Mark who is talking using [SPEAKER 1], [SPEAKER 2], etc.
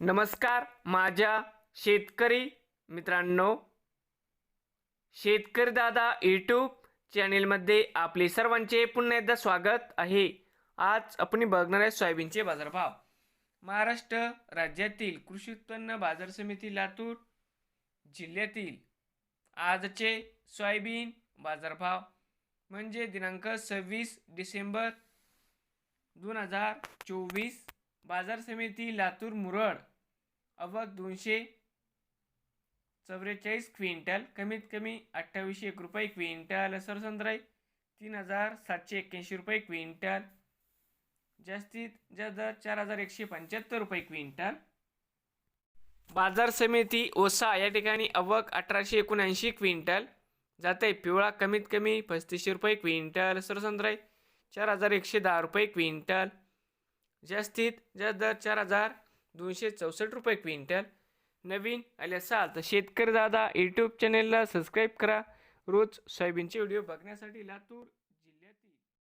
[SPEAKER 1] नमस्कार माझ्या शेतकरी मित्रांनो. शेतकरी दादा यूट्यूब चॅनेलमध्ये आपले सर्वांचे पुन्हा एकदा स्वागत आहे. आज आपण बघणार आहे सोयाबीनचे बाजारभाव. महाराष्ट्र राज्यातील कृषी उत्पन्न बाजार समिती लातूर जिल्ह्यातील आजचे सोयाबीन बाजारभाव म्हणजे दिनांक सव्वीस डिसेंबर दोन हजार चोवीस. बाजार समिती लातूर मुरड अवक दोनशे चौवेचाळीस क्विंटल कमीत कमी अठ्ठावीसशे एक रुपये क्विंटल. सरसंद्राई तीन हजार सातशे एक्क्याऐंशी रुपये क्विंटल. जास्तीत जास्त दर चार हजार एकशे पंच्याहत्तर रुपये क्विंटल. बाजार समिती ओसा या ठिकाणी अवक अठराशे एकोणऐंशी क्विंटल. जाते पिवळा कमीत कमी पस्तीसशे रुपये क्विंटल. सरसंद्राई चार हजार एकशे दहा रुपये क्विंटल. जास्तीत जास्त दर चार हजार दोनशे चौसष्ट रुपये क्विंटल. नवीन आले असाल तर शेतकरी दादा यूट्यूब चॅनेलला सबस्क्राईब करा. रोज सोयाबीनचे व्हिडिओ बघण्यासाठी लातूर.